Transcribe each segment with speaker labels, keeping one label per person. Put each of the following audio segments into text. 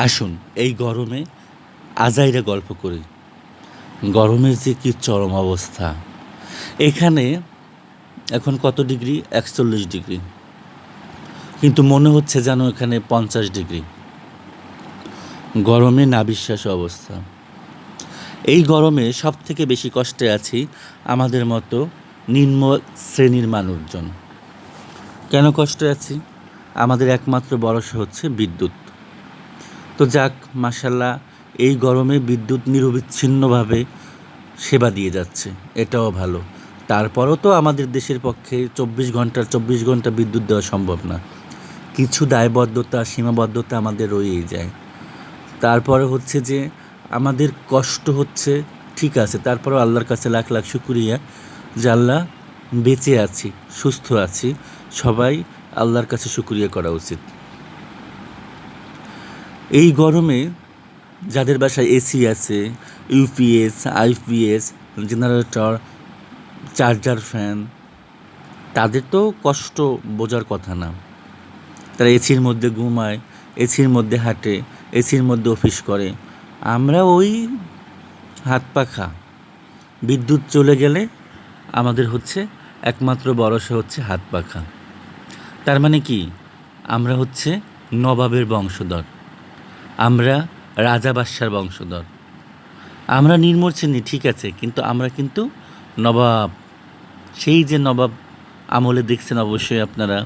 Speaker 1: আসুন, এই গরমে আজাইরা গল্প করি। গরমের যে কি চরম অবস্থা। এখানে এখন কত ডিগ্রি? একচল্লিশ ডিগ্রি। কিন্তু মনে হচ্ছে যেন এখানে পঞ্চাশ ডিগ্রি। গরমে নাবিশ্বাস অবস্থা। এই গরমে সব থেকে বেশি কষ্টে আছি আমাদের মতো নিম্ন শ্রেণির মানুষজন। কেন কষ্টে আছি? আমাদের একমাত্র ভরসা হচ্ছে বিদ্যুৎ। তো যাক মাসাল্লাহ এই গরমে বিদ্যুৎ নিরবিচ্ছিন্নভাবে সেবা দিয়ে যাচ্ছে, এটাও ভালো। তারপরও তো আমাদের দেশের পক্ষে চব্বিশ ঘণ্টার চব্বিশ ঘণ্টা বিদ্যুৎ দেওয়া সম্ভব না। কিছু দায়বদ্ধতা, সীমাবদ্ধতা আমাদের রয়েই যায়। তারপরে হচ্ছে যে, আমাদের কষ্ট হচ্ছে, ঠিক আছে, তারপরেও আল্লাহর কাছে লাখ লাখ শুক্রিয়া যে আল্লাহ বেঁচে আছি, সুস্থ আছি, সবাই আল্লাহর কাছে শুক্রিয়া করা উচিত। এই গরমে যাদের বাসায় এসি আছে, UPS, IPS, generator, charger fan, তাদের তো কষ্ট বোঝার কথা না। তারা এসির মধ্যে ঘুমায়, এসির মধ্যে হাঁটে, এসির মধ্যে অফিস করে। আমরা ওই হাত পাখা বিদ্যুৎ চলে গেলে আমাদের হচ্ছে একমাত্র ভরসা হচ্ছে হাত পাখা তার মানে কি? আমরা হচ্ছে নবাবের বংশধর। আমরা রাজা বাদশার বংশধর। আমরা নির্মল শ্রেণি, ঠিক আছে, কিন্তু আমরা কিন্তু নবাব। সেই যে নবাব আমলে দেখছেন অবশ্যই আপনারা,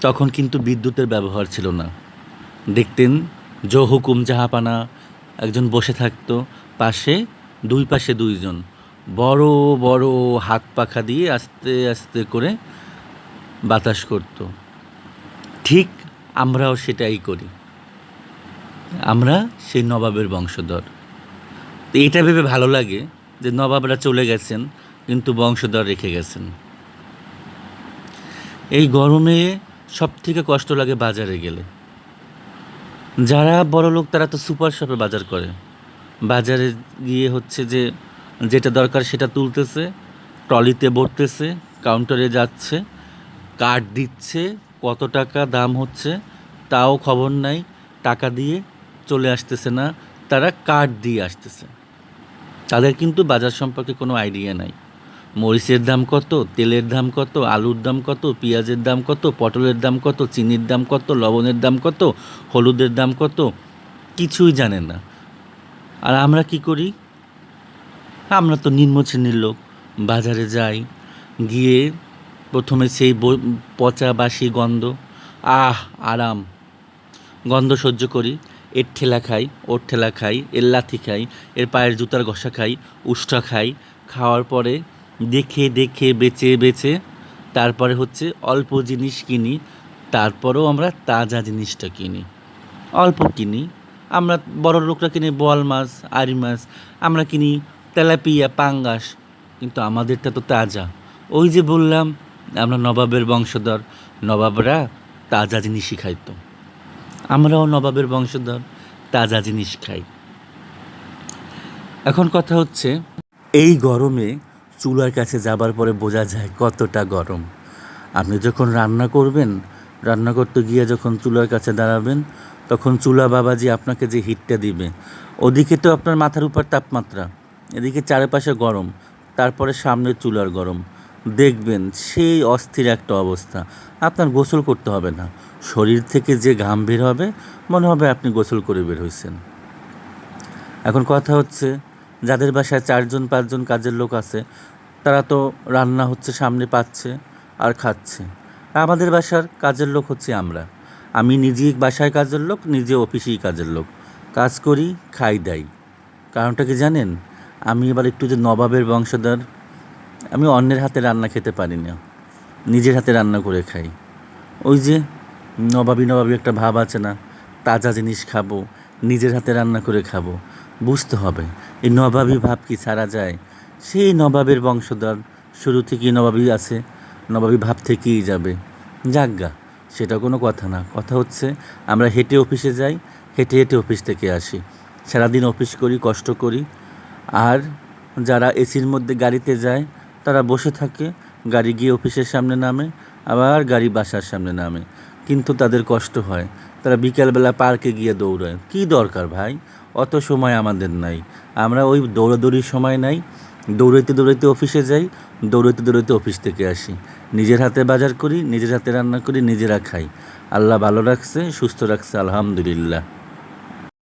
Speaker 1: তখন কিন্তু বিদ্যুতের ব্যবহার ছিল না। দেখতেন জো হুকুম জাহাপানা একজন বসে থাকতো, পাশে, দুই পাশে দুইজন। বড় বড় হাত পাখা দিয়ে আস্তে আস্তে করে বাতাস করত। ঠিক আমরাও সেটাই করি। আমরা সেই নবাবের বংশধর। তো এটা ভেবে ভালো লাগে যে নবাবরা চলে গেছেন, কিন্তু বংশধর রেখে গেছেন। এই গরমে সব থেকে কষ্ট লাগে বাজারে গেলে। যারা বড় লোক, তারা তো সুপার শপে বাজার করে। বাজারে গিয়ে হচ্ছে যে যেটা দরকার সেটা তুলতেছে, ট্রলিতে ভরতেছে কাউন্টারে যাচ্ছে, কার্ড দিচ্ছে, কত টাকা দাম হচ্ছে, তাও খবর নাই, টাকা দিয়ে চলে আসতেছে না, তারা কার্ড দিয়ে আসতেছে। তাদের কিন্তু বাজার সম্পর্কে কোনো আইডিয়া নাই। মরিচের দাম কত, তেলের দাম কত, আলুর দাম কত, পেঁয়াজের দাম কত, পটলের দাম কত, চিনির দাম কত, লবণের দাম কত, হলুদের দাম কত, কিছুই জানে না। আর আমরা কি করি? আমরা তো নিম্ন শ্রেণির লোক। বাজারে যাই, গিয়ে প্রথমে সেই পচা বাসি গন্ধ, আহ, আরাম। গন্ধ সহ্য করি। এর ঠেলা খাই, ওর ঠেলা খাই, এর লাথি খাই, এর পায়ের জুতার ঘষা খাই উষ্টা খাই। খাওয়ার পরে দেখে দেখে, বেচে বেচে তারপরে হচ্ছে অল্প জিনিস কিনি, তারপরেও আমরা তাজা জিনিসটা কিনি। অল্প কিনি। আমরা বড় লোকরা কিনে বোয়াল মাছ আরি মাছ, আমরা কিনি তেলাপিয়া, পাঙ্গাস, কিন্তু আমাদেরটা তো তাজা। ওই যে বললাম, আমরা নবাবের বংশধর, নবাবরা তাজা জিনিসই খাইতো। আমরাও নবাবের বংশধর তাজা জিনিস খাই। এখন কথা হচ্ছে, এই গরমে চুলার কাছে যাবার পরে বোঝা যায় কতটা গরম। আপনি যখন রান্না করবেন, রান্না করতে গিয়ে যখন চুলার কাছে দাঁড়াবেন, তখন চুলা বাবাজি আপনাকে যে হিটটা দিবে, ওদিকে তো আপনার মাথার উপর তাপমাত্রা, এদিকে চারপাশে গরম, তারপরে সামনে চুলার গরম। দেখবেন সেই অস্থির একটা অবস্থা। আপনার গোসল করতে হবে না। শরীর থেকে যে ঘাম বের হবে, মনে হবে আপনি গোসল করে বের হয়েছেন এখন কথা হচ্ছে, যাদের বাসায় চারজন, পাঁচজন কাজের লোক আছে, তারা তো রান্না হচ্ছে, সামনে পাচ্ছে আর খাচ্ছে। আমাদের বাসার কাজের লোক হচ্ছে আমরা। আমি নিজেই বাসায় কাজের লোক, নিজে অফিসেই কাজের লোক। কাজ করি, খাই, দাই। কারণটা কি জানেন? আমি এবার একটু যে নবাবের বংশধর আমি অন্যের হাতে রান্না খেতে পারি না। নিজের হাতে রান্না করে খাই। ওই যে নবাবী নবাবী একটা ভাব আছে না, তাজা জিনিস খাব, নিজের হাতে রান্না করে খাব। বুঝতে হবে, এই নবাবী ভাব কি ছাড়া যায়? সেই নবাবের বংশধর, শুরু থেকেই নবাবী আছে, নবাবী ভাব থেকেই যাবে। যাজ্ঞা সেটা কোনো কথা না। কথা হচ্ছে, আমরা হেঁটে অফিসে যাই, হেঁটে হেঁটে অফিস থেকে আসি। সারাদিন অফিস করি, কষ্ট করি। আর যারা এসির মধ্যে গাড়িতে যায় তারা বসে থাকে, গাড়ি গিয়ে অফিসের সামনে নামে, আবার গাড়ি বাসার সামনে নামে। কিন্তু তাদের কষ্ট হয়। তারা বিকালবেলা পার্কে গিয়ে দৌড়ায়। কী দরকার ভাই? অত সময় আমাদের নাই। আমরা ওই দৌড়াদৌড়ির সময় নাই। দৌড়াইতে দৌড়াইতে অফিসে যাই, দৌড়াইতে দৌড়াইতে অফিস থেকে আসি। নিজের হাতে বাজার করি, নিজের হাতে রান্না করি, নিজেরা খাই। আল্লাহ ভালো রাখছে, সুস্থ রাখছে, আলহামদুলিল্লাহ।